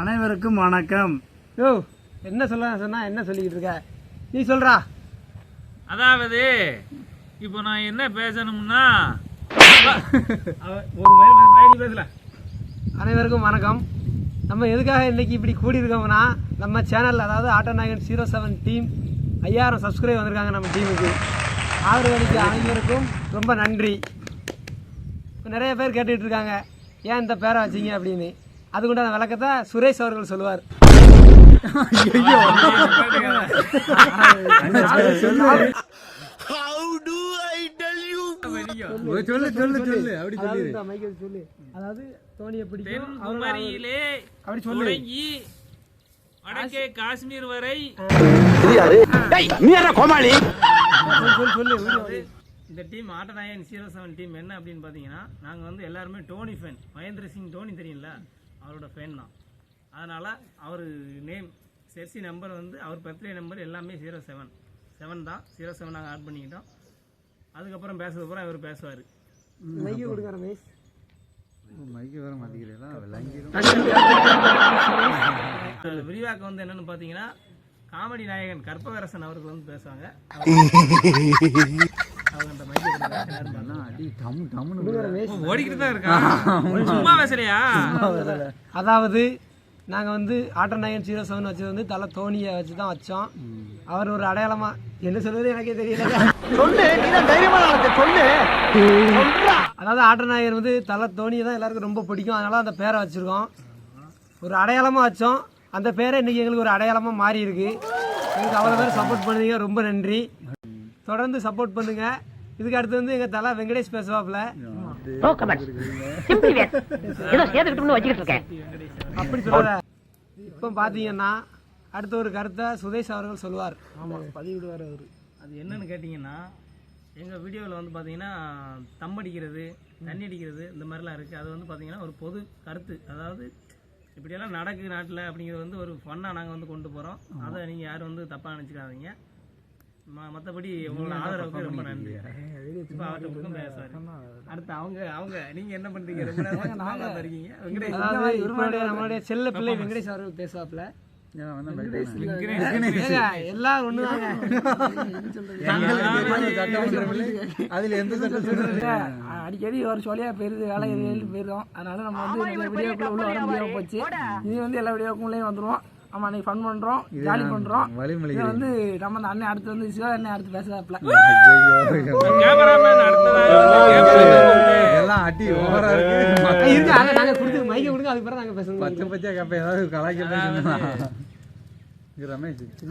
அனைவருக்கும் வணக்கம். யோ என்ன சொல்ல சொன்னா என்ன சொல்லிக்கிட்டு இருக்க? நீ சொல்றா. அதாவது இப்போ நான் என்ன பேசணும்னா ஒரு மணி பேசல அனைவருக்கும் வணக்கம். நம்ம எதுக்காக இன்னைக்கு இப்படி கூடியிருக்கோம்னா நம்ம சேனல் அதாவது ஆட்டோ நாயகன் ஜீரோ செவன் டீம் ஐயாயிரம் சப்ஸ்கிரைப் வந்திருக்காங்க நம்ம டீமுக்கு ஆதரவு அளித்த அனைவருக்கும் ரொம்ப நன்றி. இப்போ நிறைய பேர் கேட்டுட்டு இருக்காங்க ஏன் இந்த பேரை வச்சீங்க அப்படின்னு. அதுக்குண்டான விளக்கத்தை சுரேஷ் அவர்கள் சொல்லுவார். சொல்லு சொல்லு சொல்லு. அப்படி இந்த மைக்கேல் சொல்லு. அதாவது தோனியை பிடிக்கும். அவரோட குமரியிலே அப்படி சொல்லு. வடக்கே காஷ்மீர் வரை. சொல்லு சொல்லு இந்த டீம் ஆட்டநாயகன் ஜீரோ செவன் டீம் என்ன அப்படின்னு பார்த்தீங்கன்னா நாங்கள் வந்து எல்லாருமே டோனி ஃபேன் மகேந்திர சிங் டோனி தெரியும்ல? அவரோட ஃபேன் தான். அதனால் அவர் நேம் செர்சி நம்பர் வந்து அவர் பர்த்டே நம்பர் எல்லாமே ஜீரோ செவன் செவன் தான். ஜீரோ செவன் நாங்கள் ஆட் பண்ணிக்கிட்டோம். அதுக்கப்புறம் பேசுறது பூரா இவர் பேசுவார். மைக்கு கொடுங்க ரமேஷ் மைக்கு வர மாட்டேங்கிறீங்களா விரிவாக்கம் வந்து என்னன்னு பார்த்தீங்கன்னா காமெடி நாயகன் கற்பகரசன் அவர்கள் வந்து பேசுவாங்க. அவங்க அந்த மைக்கை கொடுங்க. எல்லாரும் பாருங்க. அடி டம் டம்னு ஓடிக்கிட்டு தான் இருக்கான். சும்மா பேசுறியா அதாவது நாங்கள் வந்து ஆட்டோ நயன் ஜீரோ செவன் வச்சது வந்து தலை தோனியை வச்சு தான் வச்சோம் அவர் ஒரு அடையாளமா என்ன சொல்றது எனக்கே தெரியல. சொல்லு சொல்லு. அதாவது ஆட்டோ நாயகன் வந்து தலை தோனியை தான் எல்லாருக்கும் ரொம்ப பிடிக்கும். அதனால அந்த பேரை வச்சிருக்கோம். ஒரு அடையாளமா வச்சோம். அந்த பேரை இன்னைக்கு எங்களுக்கு ஒரு அடையாளமா மாறி இருக்கு எங்களுக்கு அவ்வளோ பேர் சப்போர்ட் பண்ணுவீங்க ரொம்ப நன்றி. தொடர்ந்து சப்போர்ட் பண்ணுங்க. இதுக்கு அடுத்து வந்து எங்க தலை வெங்கடேஷ் பேசுவாப்ல அப்படி சொல்ற. இப்போ பார்த்தீங்கன்னா அடுத்த ஒரு கருத்தை சுதேஷ் அவர்கள் சொல்லுவார். ஆமாம் பதிவிடுவார் அவர். அது என்னன்னு கேட்டிங்கன்னா எங்கள் வீடியோவில் வந்து பார்த்தீங்கன்னா தம் அடிக்கிறது தண்ணி அடிக்கிறது இந்த மாதிரிலாம் இருக்குது அது வந்து பார்த்தீங்கன்னா ஒரு பொது கருத்து. அதாவது இப்படியெல்லாம் நடக்கு நாட்டில் அப்படிங்கிறது வந்து ஒரு ஃபன்னாக நாங்கள் வந்து கொண்டு போகிறோம் அதை நீங்கள் யாரும் வந்து தப்பாக நினச்சிக்காதீங்க. மற்றபடி உங்களோட ஆதரவுக்கு ரொம்ப நன்றி. இப்போ அவர்கிட்ட பக்கம் பேசுவார் அடுத்து அவங்க அவங்க நீங்கள் என்ன ரொம்ப நேரமா இருக்கீங்க. வெங்கடேஷ் நம்மளுடைய செல்ல பிள்ளை வெங்கடேஷ் அவர்கள் சொல்றது அடிக்கடி ஒரு சொல்லியா போயிருது வேலை போயிருந்தோம் அதனால நம்ம வந்து வீடியோக்குள்ள உள்ள வர முடியாம போச்சு. இனி வந்து எல்லா வீடியோக்குள்ளேயும் வந்துருவோம். ஆமா நீ ஃபன் பண்றோம் ஜாலி பண்றோம். இதை வந்து நம்ம அந்த அண்ணன் அடுத்து வந்து சிவா அண்ணன் அடுத்து பேசுறாப்ல எல்லாம் அடி ஓவரா இருக்கு. இருங்க அதை நாங்க கொடுத்து மைக்க கொடுங்க அதுக்கு பிறகு நாங்க பேசணும். பச்சை பச்சை கப்ப ஏதாவது கலாய்க்க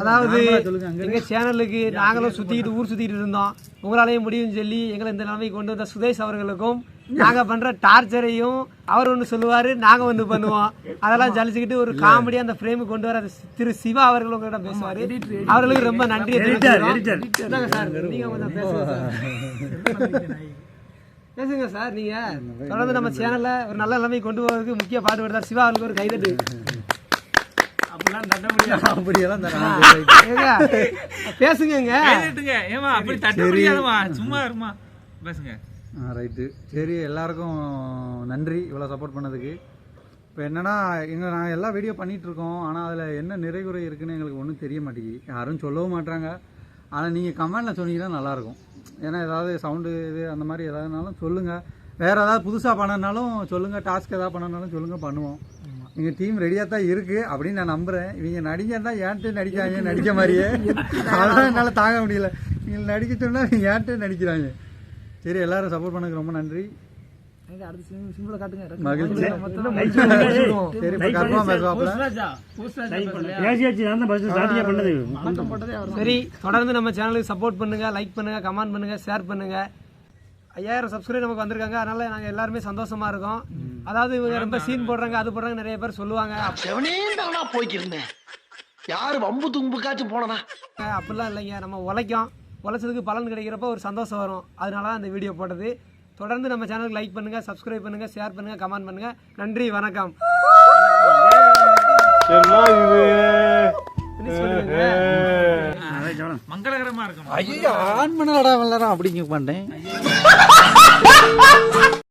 அதாவது நார்மலா சொல்லுங்க அங்க எங்க சேனலுக்கு நாங்களும் சுத்திக்கிட்டு ஊர் சுத்திட்டு இருந்தோம். உங்களாலையும் முடியும்னு சொல்லி எங்களை இந்த நிலைமைக்கு கொண்டு வந்த சுதேஷ் அவர்களுக்கும் நாங்க பண்ற டார்ச்சரையும் அவர் ஒன்று சொல்லுவாரு நாங்க ஒன்று பண்ணுவோம். அதெல்லாம் ஜலிச்சுக்கிட்டு ஒரு காமெடியா அந்த ஃப்ரேம் கொண்டு வர திரு சிவா அவர்கள் உங்கள்கிட்ட பேசுவாரு. அவர்களுக்கு ரொம்ப நன்றி சார் நீங்க கொஞ்சம் பேசுங்க சார். பேசுங்க சார். நீங்க. தொடர்ந்து நம்ம சேனல்ல ஒரு நல்ல நிலைமைக்கு கொண்டு போவதற்கு முக்கிய பாடுபடுறார் சிவா அவர்களுக்கு ஒரு கைதட்டு. முடியாதுமா சும்மா இருமா பேசுங்க. ரைட்டு. சரி எல்லாருக்கும் நன்றி இவ்வளோ சப்போர்ட் பண்ணதுக்கு. இப்போ என்னன்னா எங்கள் நாங்கள் எல்லா வீடியோ பண்ணிட்டு இருக்கோம் ஆனால் அதில் என்ன நிறைகுறை இருக்குன்னு எங்களுக்கு ஒன்றும் தெரிய மாட்டேங்குது. யாரும் சொல்லவும் மாட்றாங்க. ஆனால் நீங்கள் கமெண்டில் சொன்னீங்கன்னா நல்லாயிருக்கும் ஏன்னா ஏதாவது சவுண்டு இது அந்த மாதிரி ஏதாவதுனாலும் சொல்லுங்கள் வேறு ஏதாவது புதுசாக பண்ணனாலும் சொல்லுங்கள் டாஸ்க் ஏதாவது பண்ணனாலும் சொல்லுங்கள் பண்ணுவோம். எங்கள் டீம் ரெடியாக தான் இருக்குது அப்படின்னு நான் நம்புகிறேன் இவங்க நடிகன்னா ஏன்ட்டு நடிக்காங்க நடிக்க மாதிரியே. அதெல்லாம் என்னால் தாங்க முடியல. நீங்கள் நடிக்க சொன்னால் ஏன்ட்டு நடிக்கிறாங்க? சரி எல்லாரும் சப்போர்ட் பண்ணதுக்கு ரொம்ப நன்றி. சரி தொடர்ந்து நம்ம சேனலுக்கு சப்போர்ட் பண்ணுங்க லைக் பண்ணுங்க கமெண்ட் பண்ணுங்க ஷேர் பண்ணுங்க. ஐயாயிரம் சப்ஸ்கிரைப் நமக்கு வந்திருக்காங்க. அதனால நாங்க எல்லாருமே சந்தோஷமா இருக்கோம். அதாவது இவங்க ரொம்ப சீன் போடுறாங்க அது போடுறாங்க நிறைய பேர் சொல்லுவாங்க. போய்க்கிருந்தேன் யாரு வம்பு தும்புக்காச்சும் போனனா அப்படிலாம் இல்லைங்க. நம்ம உழைக்கும். உழைச்சதுக்கு பலன் கிடைக்கிறப்ப ஒரு சந்தோஷம் வரும். அதனால தான் இந்த வீடியோ போட்டது. தொடர்ந்து நம்ம சேனலுக்கு லைக் பண்ணுங்க சப்ஸ்கிரைப் பண்ணுங்க ஷேர் பண்ணுங்க கமெண்ட் பண்ணுங்க. நன்றி வணக்கம். மங்களகரமா இருக்கும். ஐயோ ஆன் பண்ணடா வல்லறா அப்படிங்க பண்ணேன்